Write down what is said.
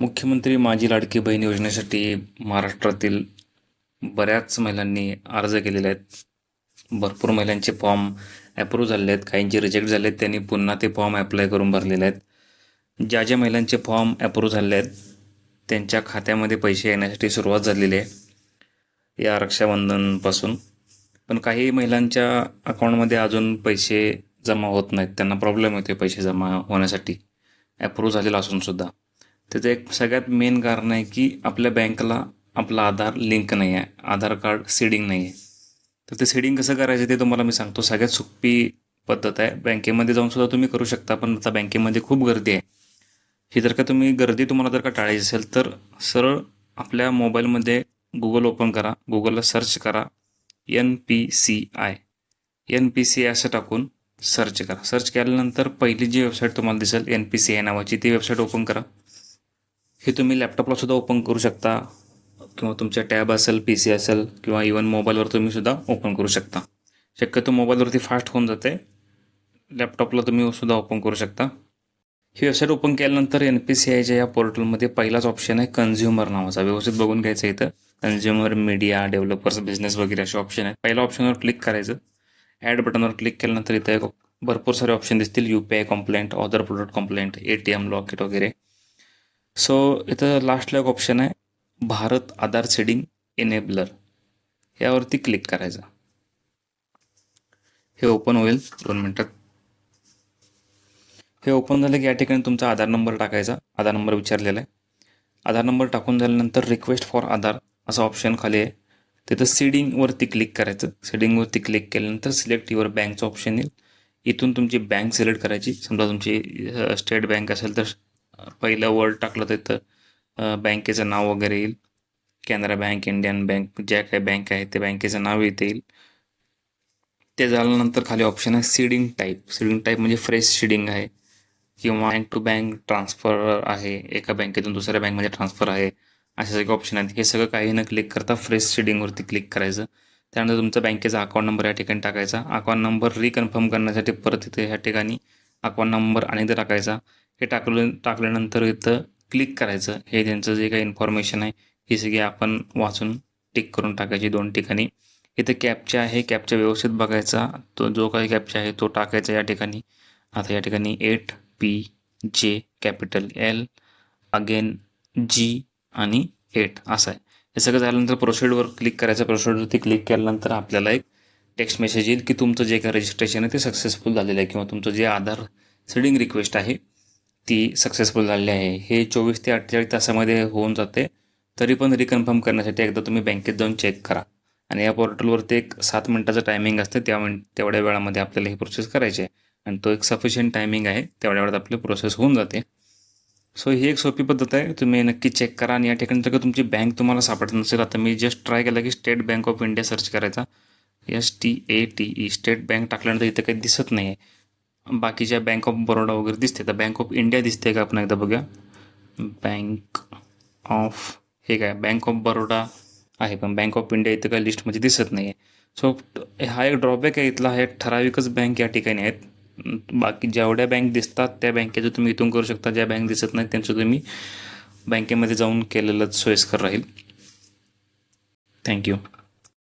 मुख्यमंत्री माझी लाडकी बहीण योजनेसाठी महाराष्ट्रातील बऱ्याच महिलांनी अर्ज केलेले आहेत. भरपूर महिलांचे फॉर्म ॲप्रूव्ह झालेले आहेत. काहींचे रिजेक्ट झाले आहेत त्यांनी पुन्हा ते फॉर्म ॲप्लाय करून भरलेले आहेत. ज्या ज्या महिलांचे फॉर्म ॲप्रूव्ह झाले आहेत त्यांच्या खात्यामध्ये पैसे येण्यासाठी सुरुवात झालेली आहे. या रक्षाबंधनपासून. पण काही महिलांच्या अकाउंटमध्ये अजून पैसे जमा होत नाहीत. त्यांना प्रॉब्लेम येतो पैसे जमा होण्यासाठी. ॲप्रूव्ह झालेला असूनसुद्धा त्याचं एक सगळ्यात मेन कारण आहे की आपल्या बँकला आपला आधार लिंक नाही आहे आधार कार्ड सीडिंग नाही आहे तर ते सीडिंग कसं करायचं ते तुम्हाला मी सांगतो. सगळ्यात सोपी पद्धत आहे. बँकेमध्ये जाऊन सुद्धा तुम्ही करू शकता पण आता बँकेमध्ये खूप गर्दी आहे. ही जर का तुम्ही गर्दी तुम्हाला जर का टाळायची असेल तर सरळ आपल्या मोबाईलमध्ये गुगल ओपन करा. गुगलला सर्च करा. N P C I N P C I असं टाकून सर्च करा. सर्च केल्यानंतर पहिली जी वेबसाईट तुम्हाला दिसेल एन पी सी आय नावाची ती वेबसाईट ओपन करा. हे तुम्ही लॅपटॉपला सुद्धा ओपन करू शकता. किंवा तुमच्या टॅब असेल पी सी असेल किंवा इवन मोबाईलवर तुम्ही सुद्धा ओपन करू शकता. शक्यतो मोबाईलवरती फास्ट होऊन जाते. लॅपटॉपला तुम्ही सुद्धा ओपन करू शकता. ही वेबसाईट ओपन केल्यानंतर एन पी सी आयच्या या पोर्टलमध्ये पहिलाच ऑप्शन आहे कन्झ्युमर नावाचा. व्यवस्थित बघून घ्यायचं इथं. कन्झ्युमर मीडिया डेव्हलपर्स बिझनेस वगैरे असे ऑप्शन आहेत. पहिल्या ऑप्शनवर क्लिक करायचं. ॲड बटनवर क्लिक केल्यानंतर इथं एक भरपूर सारे ऑप्शन दिसतील. U P I complaint other product complaint A T M locked वगैरे. सो इथं लास्टला एक ऑप्शन आहे. भारत आधार सेडिंग एनेबलर यावरती क्लिक करायचं. हे ओपन होईल. दोन मिनटात. हे ओपन झालं की या ठिकाणी तुमचा आधार नंबर टाकायचा. आधार नंबर विचारलेला आहे. आधार नंबर टाकून झाल्यानंतर रिक्वेस्ट फॉर आधार असा ऑप्शन खाली आहे. तिथं सीडिंगवरती क्लिक करायचं. सीडिंगवरती क्लिक केल्यानंतर सिलेक्ट युअर बँकचं ऑप्शन येईल. इथून तुमची बँक सिलेक्ट करायची. समजा तुमची स्टेट बँक असेल तर पहिलं वर्ड टाकलं तिथं बँकेचं नाव वगैरे येईल. कॅनरा बँक इंडियन बँक ज्या काही बँक आहे त्या बँकेचं नाव इथे येईल. ते झाल्यानंतर खाली ऑप्शन आहे सीडिंग टाईप सीडिंग टाईप म्हणजे फ्रेश सीडिंग आहे. किंवा बँक टू बँक ट्रान्सफर आहे. एका बँकेतून दुसऱ्या बँकमध्ये ट्रान्सफर आहे. असे सगळे ऑप्शन आहेत. हे सगळं काही न क्लिक करता फ्रेश सीडिंगवरती क्लिक करायचं. त्यानंतर तुमचा बँकेचा अकाउंट नंबर या ठिकाणी टाकायचा. अकाउंट नंबर रिकन्फर्म करण्यासाठी परत इथे ह्या ठिकाणी अकाउंट नंबर आणि टाकायचा. हे टाकलं टाकल्यानंतर इथं क्लिक करायचं. हे त्यांचं जे काही इन्फॉर्मेशन आहे हे सगळी आपण वाचून टिक करून टाकायची दोन ठिकाणी. इथं कॅपचा आहे कॅपचा व्यवस्थित बघायचा. तो जो काही कॅपचा आहे तो टाकायचा या ठिकाणी. आता या ठिकाणी at P J capital L again G आणि एट असं आहे. हे सगळं झाल्यानंतर प्रोसिडवर क्लिक करायचं. प्रोसिडवरती क्लिक केल्यानंतर आपल्याला एक टेक्स्ट मेसेज येईल की तुमचं जे काही रजिस्ट्रेशन आहे ते सक्सेसफुल झालेलं आहे किंवा तुमचं जे आधार सीडिंग रिक्वेस्ट आहे ती सक्सेसफुल झालेली आहे. हे चोवीस ते अठ्ठेचाळीस तासामध्ये होऊन जाते. तरी पण रिकन्फर्म करण्यासाठी एकदा तुम्ही बँकेत जाऊन चेक करा. आणि या पोर्टलवरती एक सात मिनटाचं टायमिंग असतं. त्या मिन तेवढ्या वेळामध्ये आपल्याला ही प्रोसेस करायची आहे. आणि तो एक सफिशियंट टायमिंग आहे. तेवढ्या वेळात आपली प्रोसेस होऊन जाते. सो ही एक सोपी पद्धत आहे. तुम्ही नक्की चेक करा. आणि या ठिकाणी जर का तुमची बँक तुम्हाला सापडत नसेल आता मी जस्ट ट्राय केला की State Bank of India search करायचा. S T A T E State Bank टाकल्यानंतर इथं काही दिसत नाही आहे बाकीच्या बँक ऑफ बरोडा वगैरे दिसते. तर बँक ऑफ इंडिया दिसते का आपण एकदा बघूया. बँक ऑफ हे काय बँक ऑफ बरोडा आहे. पण बँक ऑफ इंडिया इथं काय लिस्टमध्ये दिसत नाही आहे सो हा एक ड्रॉबॅक आहे इथला. हे ठराविकच बँक या ठिकाणी आहेत. बाकी जेवढ्या बँक दिसतात त्या बँकेचं तुम्ही इथून करू शकता. ज्या बँक दिसत नाहीत त्यांचं तुम्ही बँकेमध्ये जाऊन केलेलंच सोयीस्कर राहील. थँक्यू